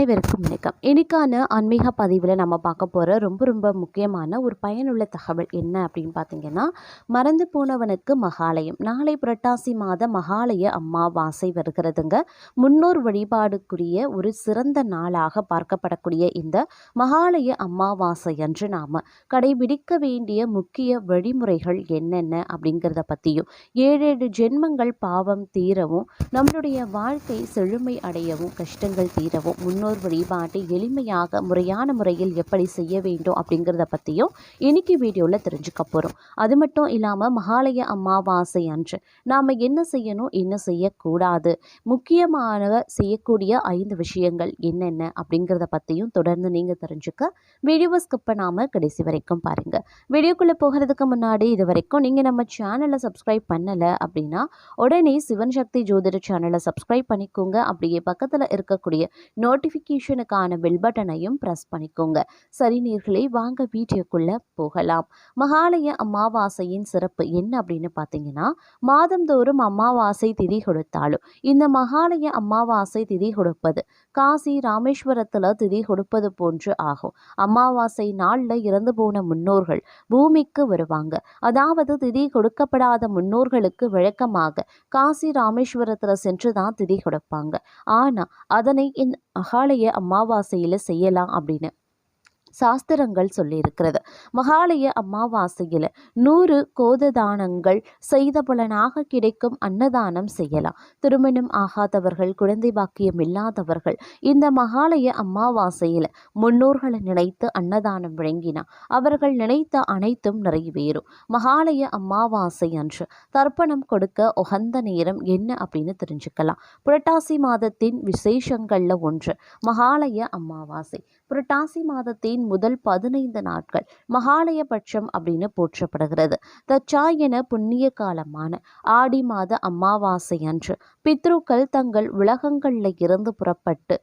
அனைவருக்கும் வணக்கம். இன்னைக்கான ஆன்மீக பதிவில் நம்ம பார்க்க போகிற ரொம்ப ரொம்ப முக்கியமான ஒரு பயனுள்ள தகவல் என்ன அப்படின்னு பார்த்தீங்கன்னா மறந்து போனவனுக்கு மகாலயம். நாளை புரட்டாசி மாத மகாலய அம்மாவாசை வருகிறதுங்க. முன்னோர் வழிபாடுக்குரிய ஒரு சிறந்த நாளாக பார்க்கப்படக்கூடிய இந்த மகாலய அம்மாவாசை என்று நாம் கடைபிடிக்க வேண்டிய முக்கிய வழிமுறைகள் என்னென்ன அப்படிங்கிறத பற்றியும் ஏழேழு ஜென்மங்கள் பாவம் தீரவும் நம்மளுடைய வாழ்க்கை செழுமை அடையவும் கஷ்டங்கள் தீரவும் முன்னோர் வழிபாட்டை எளிமையாக முறையான முறையில் எப்படி செய்ய வேண்டும் அப்படிங்கிறத பற்றியும் இன்னைக்கு வீடியோவில் தெரிஞ்சுக்க போகிறோம் அது மட்டும் இல்லாமல் மகாலய அமாவாசை அன்று நாம் என்ன செய்யணும் என்ன செய்யக்கூடாது முக்கியமாக செய்யக்கூடிய ஐந்து விஷயங்கள் என்னென்ன அப்படிங்கிறத பற்றியும் தொடர்ந்து நீங்கள் தெரிஞ்சுக்க வீடியோவை ஸ்கிப் பண்ணாமல் கடைசி வரைக்கும் பாருங்கள் வீடியோக்குள்ளே போகிறதுக்கு முன்னாடி இது வரைக்கும் நீங்கள் நம்ம சேனலை சப்ஸ்கிரைப் பண்ணலை அப்படின்னா உடனே சிவன் சக்தி ஜோதிட சேனலை சப்ஸ்கிரைப் பண்ணிக்கோங்க. அப்படியே பக்கத்தில் இருக்கக்கூடிய நோட்டிஃபிகேஷனுக்கான பெல் பட்டனையும் ப்ரெஸ் பண்ணிக்கோங்க. சரி நீர்களே வாங்க வீடியோக்குள்ளே போகலாம். மகாலய அமாவாசையின் சிறப்பு என்ன அப்படின்னு பார்த்தீங்கன்னா மாதந்தோறும் அமாவாசை திதி கொடுத்தாலும் இந்த மகாலய அமாவாசை திதி கொடுப்பது காசி ராமேஸ்வரத்தில் திதி கொடுப்பது போன்று ஆகும். அமாவாசை நாளில் இறந்து போன முன்னோர்கள் பூமிக்கு வருவாங்க. அதாவது திதி கொடுக்கப்படாத முன்னோர்களுக்கு வழக்கமாக காசி ராமேஸ்வரத்தில் சென்று தான் திதி கொடுப்பாங்க. ஆனால் அதனை இந்த மகாலய அமாவாசையில் செய்யலாம் அப்படின்னு சாஸ்திரங்கள் சொல்லியிருக்கிறது. மகாலய அமாவாசையில் நூறு கோததானங்கள் செய்த பலனாக கிடைக்கும் அன்னதானம் செய்யலாம். திருமணம் ஆகாதவர்கள் குழந்தை பாக்கியம் இல்லாதவர்கள் இந்த மகாலய அமாவாசையில் முன்னோர்களை நினைத்து அன்னதானம் வழங்கினா அவர்கள் நினைத்த அனைத்தும் நிறைவேறும். மகாலய அமாவாசை அன்று தர்ப்பணம் கொடுக்க உகந்த நேரம் என்ன அப்படின்னு தெரிஞ்சுக்கலாம். புரட்டாசி மாதத்தின் விசேஷங்களில் ஒன்று மகாலய அமாவாசை. புரட்டாசி மாதத்தின் முதல் பதினைந்து நாட்கள் மகாலய பட்சம் அப்படின்னு போற்றப்படுகிறது. தச்சாயன புண்ணிய காலமான ஆடி மாத அமாவாசை அன்று பித்ருக்கள் தங்கள் உலகங்களில் இருந்து புறப்பட்டு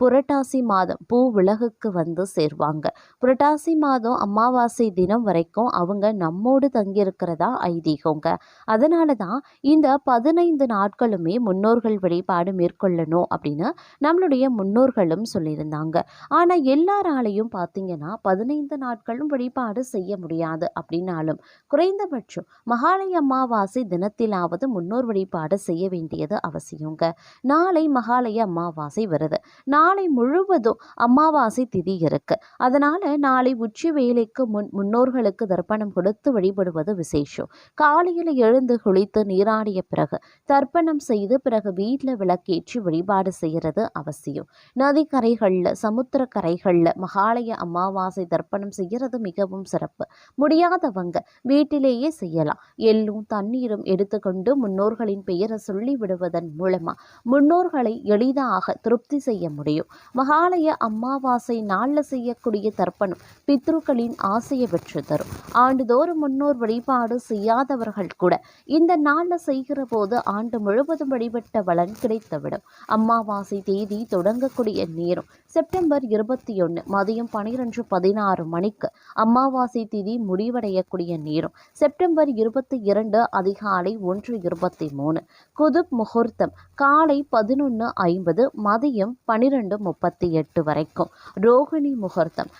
புரட்டாசி மாதம் பூ விலகுக்கு வந்து சேர்வாங்க. புரட்டாசி மாதம் அமாவாசை தினம் வரைக்கும் அவங்க நம்மோடு தங்கியிருக்கிறதா ஐதீகங்க. அதனால தான் இந்த பதினைந்து நாட்களுமே முன்னோர்கள் வழிபாடு மேற்கொள்ளணும் அப்படின்னு நம்மளுடைய முன்னோர்களும் சொல்லியிருந்தாங்க. ஆனால் எல்லாராலையும் பார்த்தீங்கன்னா பதினைந்து நாட்களும் வழிபாடு செய்ய முடியாது அப்படின்னாலும் குறைந்தபட்சம் மகாலய அமாவாசை தினத்திலாவது முன்னோர் வழிபாடு செய்ய வேண்டியது அவசியங்க. நாளை மகாலய அமாவாசை வருது. நாளை முழுவதும் அமாவாசை திதி இருக்கு. அதனால நாளை உச்சி வேலைக்கு முன் முன்னோர்களுக்கு தர்ப்பணம் கொடுத்து வழிபடுவது விசேஷம். காலையில் எழுந்து குளித்து நீராடிய பிறகு தர்ப்பணம் செய்து பிறகு வீட்டில் விளக்கேற்றி வழிபாடு செய்கிறது அவசியம். நதிக்கரைகளில் சமுத்திர கரைகளில் மகாலய அமாவாசை தர்ப்பணம் செய்கிறது மிகவும் சிறப்பு. முடியாதவங்க வீட்டிலேயே செய்யலாம். எள்ளும் தண்ணீரும் எடுத்துக்கொண்டு முன்னோர்களின் பெயரை சொல்லி விடுவதன் மூலமா முன்னோர்களை எளிதாக திருப்தி செய்ய முடியும். முடியும் மகாலய அமாவாசை நாளில் செய்யக்கூடிய தர்ப்பணம் பித்ருக்களின் ஆசையை பெற்று தரும். ஆண்டுதோறும் முன்னோர் வழிபாடு செய்யாதவர்கள் கூட இந்த நாளில் செய்கிற போது ஆண்டு முழுவதும் வழிபட்ட பலன் கிடைத்துவிடும். அமாவாசை தேதி தொடங்கக்கூடிய நேரம் செப்டம்பர் இருபத்தி ஒன்று மதியம் பனிரெண்டு பதினாறு மணிக்கு அமாவாசை தேதி முடிவடையக்கூடிய நேரம் செப்டம்பர் இருபத்தி இரண்டு அதிகாலை ஒன்று இருபத்தி மூணு. குதுப் முகூர்த்தம் காலை பதினொன்று ஐம்பது மதியம் பனிரெண்டு பன்னிரெண்டு முப்பத்தி எட்டு வரைக்கும் ரோகிணி முகூர்த்தம்.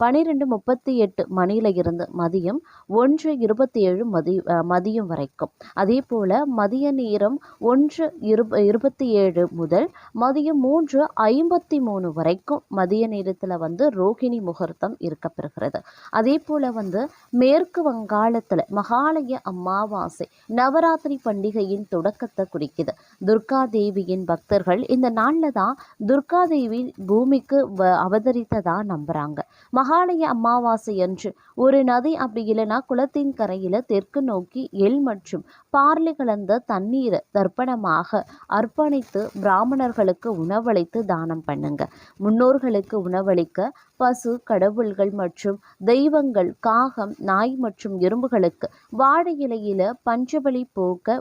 பன்னிரெண்டு முப்பத்தி எட்டு மணியில் இருந்து மதியம் ஒன்று இருபத்தி ஏழு மதி மதியம் வரைக்கும். அதே போல் மதிய நேரம் ஒன்று இரு இருபத்தி ஏழு முதல் மதியம் மூன்று ஐம்பத்தி மூணு வரைக்கும் மதிய நேரத்தில் வந்து ரோகிணி முகூர்த்தம் இருக்கப்பெறுகிறது. அதே போல் வந்து மேற்கு வங்காளத்தில் மகாலய அமாவாசை நவராத்திரி பண்டிகையின் தொடக்கத்தை குறிக்குது. துர்கா தேவியின் பக்தர்கள் இந்த நாளில் தான் துர்கா தேவி பூமிக்கு வ அவதரித்ததாக நம்புகிறாங்க மகாலய அமாவாசை அன்று ஒரு நதி அப்படி இல்லைன்னா குளத்தின் கரையில் தெற்கு நோக்கி எள் மற்றும் பார்லி கலந்த தண்ணீரை தர்ப்பணமாக அர்ப்பணித்து பிராமணர்களுக்கு உணவளித்து தானம் பண்ணுங்க. முன்னோர்களுக்கு உணவளிக்க பசு கடவுள்கள் மற்றும் தெய்வங்கள் காகம் நாய் மற்றும் எறும்புகளுக்கு வாழை இலையில பஞ்சபலி போக்க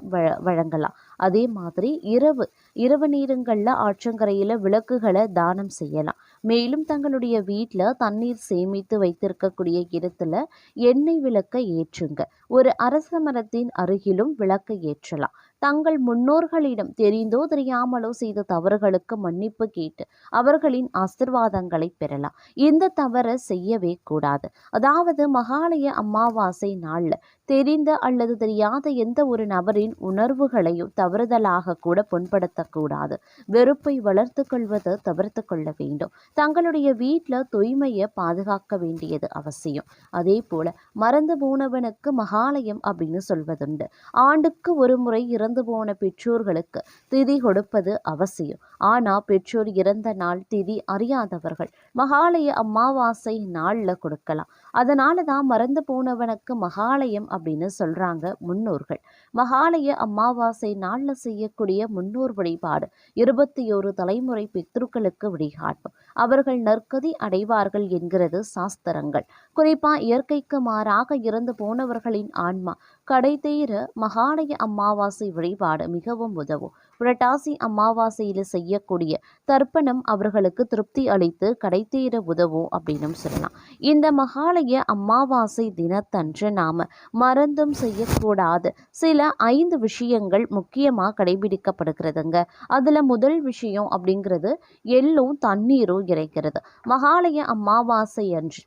வழங்கலாம். அதே மாதிரி இரவு இரவு நேரங்களில் ஆற்றங்கரையில் விளக்குகளை தானம் செய்யலாம். மேலும் தங்களுடைய வீட்டில் தண்ணீர் சேமித்து வைத்திருக்கக்கூடிய இடத்துல எண்ணெய் விளக்கை ஏற்றுங்க. ஒரு அரச மரத்தின் அருகிலும் விளக்கை ஏற்றலாம். தங்கள் முன்னோர்களிடம் தெரிந்தோ தெரியாமலோ செய்த தவறுகளுக்கு மன்னிப்பு கேட்டு அவர்களின் ஆசிர்வாதங்களை பெறலாம். இந்த தவறை செய்யவே கூடாது. அதாவது மகாலய அமாவாசை நாள்ல தெரிந்த அல்லது தெரியாத எந்த ஒரு நபரின் உணர்வுகளையும் தவறுதலாக கூட புண்படுத்தக்கூடாது. வெறுப்பை வளர்த்து கொள்வதை தவிர்த்து கொள்ள வேண்டும். தங்களுடைய வீட்டில் தூய்மையை பாதுகாக்க வேண்டியது அவசியம். அதே போல மறந்து போனவனுக்கு மகாலயம் அப்படின்னு சொல்வதுண்டு. ஆண்டுக்கு ஒரு முறை இறந்து போன பெற்றோர்களுக்கு திதி கொடுப்பது அவசியம். ஆனால் பெற்றோர் இறந்த நாள் திதி அறியாதவர்கள் மகாலய அமாவாசை நாளில் கொடுக்கலாம். அதனால தான் மறந்து போனவனுக்கு மகாலயம் அப்படின்னு சொல்றாங்க முன்னோர்கள். மகாலய அமாவாசை நாளில் செய்யக்கூடிய முன்னோர் வழிபாடு இருபத்தி ஒரு தலைமுறை பித்ருக்களுக்கு வழிகாட்டும். அவர்கள் நற்கதி அடைவார்கள் என்கிறது சாஸ்திரங்கள். குறிப்பா இயற்கைக்கு மாறாக இறந்து போனவர்களின் ஆன்மா கடை தேர மகாலய அமாவாசை வழிபாடு மிகவும் உதவும். புரட்டாசி அமாவாசையில் செய்யக்கூடிய தர்ப்பணம் அவர்களுக்கு திருப்தி அளித்து கடைத்தேற உதவும் அப்படின்னு சொல்லலாம். இந்த மகாலய அமாவாசை தினத்தன்று நாம மறந்தும் செய்யக்கூடாது. சில ஐந்து விஷயங்கள் முக்கியமாக கடைபிடிக்கப்படுகிறதுங்க. அதில் முதல் விஷயம் அப்படிங்கிறது எள்ளும் தண்ணீரும் இறைக்கிறது மகாலய அமாவாசை அன்று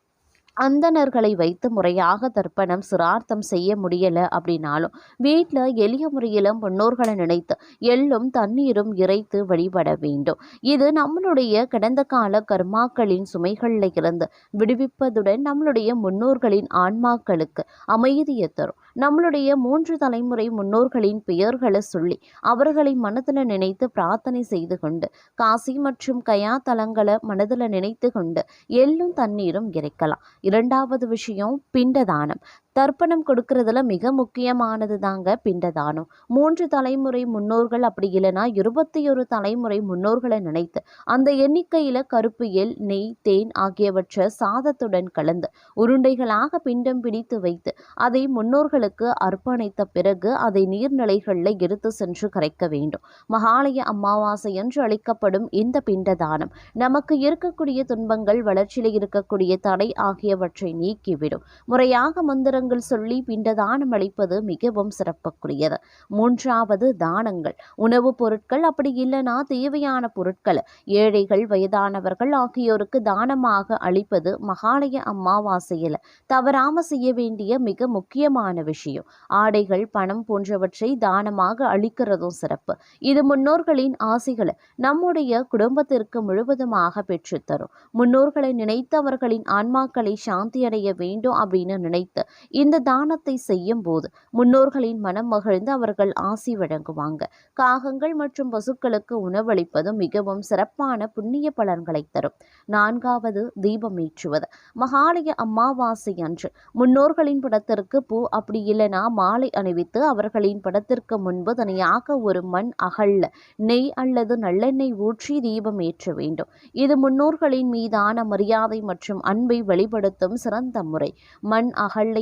அந்தணர்களை வைத்து முறையாக தர்ப்பணம் சிரார்த்தம் செய்ய முடியலை அப்படின்னாலும் வீட்டில் எளிய முறையில் முன்னோர்களை நினைத்து எள்ளும் தண்ணீரும் இறைத்து வழிபட வேண்டும். இது நம்மளுடைய கடந்த கால கர்மாக்களின் சுமைகளில் இருந்து விடுவிப்பதுடன் நம்மளுடைய முன்னோர்களின் ஆன்மாக்களுக்கு அமைதியை தரும். நம்மளுடைய மூன்று தலைமுறை முன்னோர்களின் பெயர்களை சொல்லி அவர்களை மனதில் நினைத்து பிரார்த்தனை செய்து கொண்டு காசி மற்றும் கயா தலங்களை மனதில் நினைத்து கொண்டு எள்ளும் தண்ணீரும் இறைக்கலாம். இரண்டாவது விஷயம் பிண்டதானம். தர்ப்பணம் கொடுக்கறதுல மிக முக்கியமானது தாங்க பிண்டதானம். மூன்று தலைமுறை முன்னோர்கள் அப்படி இல்லைன்னா இருபத்தி ஒரு தலைமுறை முன்னோர்களை நினைத்து அந்த எண்ணிக்கையில கருப்பு எல் நெய் தேன் ஆகியவற்றை சாதத்துடன் கலந்து உருண்டைகளாக பிண்டம் பிடித்து வைத்து அதை முன்னோர்களுக்கு அர்ப்பணித்த பிறகு அதை நீர்நிலைகளில் எடுத்து சென்று கரைக்க வேண்டும். மகாலய அமாவாசை என்று அளிக்கப்படும் இந்த பிண்டதானம் நமக்கு இருக்கக்கூடிய துன்பங்கள் வளர்ச்சியில் இருக்கக்கூடிய தடை ஆகியவற்றை நீக்கிவிடும். முறையாக மந்திரங்கள் சொல்லி பிண்டதானம் அளிப்பது மிகவும் சிறப்புக்குரியது. மூன்றாவது தானங்கள். உணவுப் பொருட்கள் அப்படி இல்லைனா தேவையான பொருட்கள். ஏழைகள் வயதானவர்கள் ஆகியோருக்கு தானமாக அளிப்பது மகாலய அமாவாசையில் தவறாம செய்ய வேண்டிய மிக முக்கியமான விஷயம். ஆடைகள் பணம் போன்றவற்றை தானமாக அளிக்கிறதும் சிறப்பு. இது முன்னோர்களின் ஆசைகளை நம்முடைய குடும்பத்திற்கு முழுவதுமாக பெற்றுத்தரும். முன்னோர்களை நினைத்து அவர்களின் ஆன்மாக்களை சாந்தியடைய வேண்டும் அப்படின்னு நினைத்து இந்த தானத்தை செய்யும் போது முன்னோர்களின் மனம் மகிழ்ந்து அவர்கள் ஆசி வழங்குவாங்க. காகங்கள் மற்றும் பசுக்களுக்கு உணவளிப்பது மிகவும் சிறப்பான புண்ணிய பலன்களை தரும். நான்காவது தீபம் ஏற்றுவது. மகாலய அமாவாசை அன்று முன்னோர்களின் படத்திற்கு பூ அப்படி இல்லைனா மாலை அணிவித்து அவர்களின் படத்திற்கு முன்பு தனியாக ஒரு மண் அகல்ல நெய் அல்லது நல்லெண்ணெய் ஊற்றி தீபம் ஏற்ற வேண்டும். இது முன்னோர்களின் மீதான மரியாதை மற்றும் அன்பை வெளிப்படுத்தும் சிறந்த முறை. மண் அகல்ல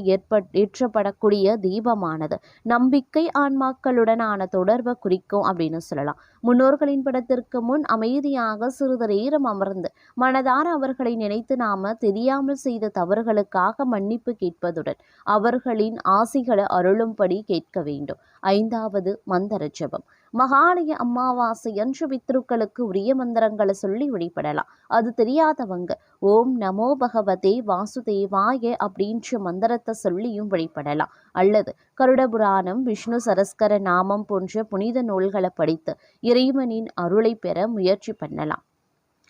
ஏற்றப்படக்கூடிய தீபமானது. நம்பிக்கை ஆன்மாக்களுடனான தொடர்பை குறிக்கும் அப்படின்னு சொல்லலாம். முன்னோர்களின் படத்திற்கு முன் அமைதியாக சிறிது நேரம் அமர்ந்து மனதார அவர்களை நினைத்து நாம தெரியாமல் செய்த தவறுகளுக்காக மன்னிப்பு கேட்பதுடன் அவர்களின் ஆசிகளை அருளும்படி கேட்க வேண்டும். ஐந்தாவது மந்திர ஜபம் மகாலய அமாவாசை அன்று பித்ருக்களுக்கு உரிய மந்திரங்களை சொல்லி வழிபடலாம் அது தெரியாதவங்க ஓம் நமோ பகவதே வாசுதேவாய அப்படின்ற மந்திரத்தை சொல்லியும் வழிபடலாம் அல்லது கருட புராணம் விஷ்ணு சரஸ்கர நாமம் போன்ற புனித நூல்களை படித்து இறைவனின் அருளை பெற முயற்சி பண்ணலாம்.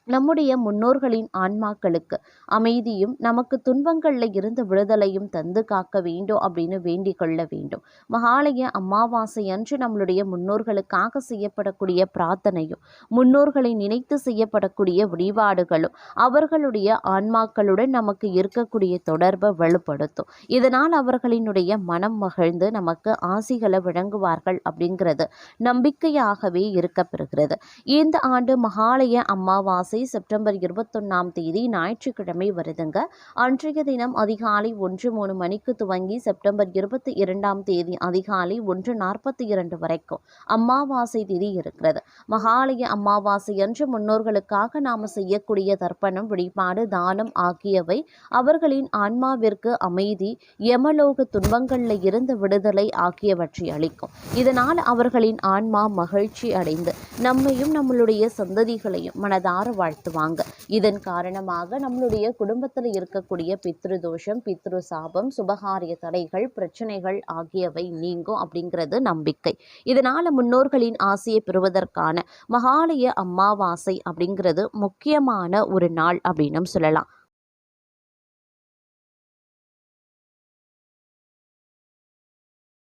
நம்முடைய முன்னோர்களின் ஆன்மாக்களுக்கு அமைதியும் நமக்கு துன்பங்களில் இருந்து விடுதலையும் தந்து காக்க வேண்டும் அப்படின்னு வேண்டிக் கொள்ள வேண்டும். மகாலய அமாவாசை அன்று நம்மளுடைய முன்னோர்களுக்காக செய்யப்படக்கூடிய பிரார்த்தனையும் முன்னோர்களை நினைத்து செய்யப்படக்கூடிய வழிபாடுகளும் அவர்களுடைய ஆன்மாக்களுடன் நமக்கு இருக்கக்கூடிய தொடர்பை வலுப்படுத்தும். இதனால் அவர்களினுடைய மனம் மகிழ்ந்து நமக்கு ஆசிகளை வழங்குவார்கள் அப்படிங்கிறது நம்பிக்கையாகவே இருக்கப்பெறுகிறது. இந்த ஆண்டு மகாலய அமாவாசை அமாவாசை செப்டம்பர் இருபத்தொன்னாம் தேதி ஞாயிற்றுக்கிழமை வருதுங்க. அன்றைய தினம் அதிகாலை ஒன்று மூணு மணிக்கு துவங்கி செப்டம்பர் இருபத்தி இரண்டாம் தேதி அதிகாலை ஒன்று நாற்பத்தி இரண்டு வரைக்கும் அமாவாசை திதி இருக்கிறது. மகாலய அமாவாசை அன்று முன்னோர்களுக்காக நாம் செய்யக்கூடிய தர்ப்பணம் வழிபாடு தானம் ஆகியவை அவர்களின் ஆன்மாவிற்கு அமைதி யமலோக துன்பங்களில் இருந்து விடுதலை ஆகியவற்றை அளிக்கும். இதனால் அவர்களின் ஆன்மா மகிழ்ச்சி அடைந்து நம்மையும் நம்மளுடைய சந்ததிகளையும் மனதார வாழ்த்துவாங்க. இதன் காரணமாக நம்மளுடைய குடும்பத்தில் இருக்கக்கூடிய பித்ரு தோஷம் பித்ரு சாபம் சுபகாரிய தடைகள் பிரச்சனைகள் ஆகியவை நீங்கும் அப்படிங்கிறது நம்பிக்கை. இதனால் முன்னோர்களின் ஆசையை பெறுவதற்கான மகாலய அமாவாசை அப்படிங்கிறது முக்கியமான ஒரு நாள் அப்படின்னு சொல்லலாம்.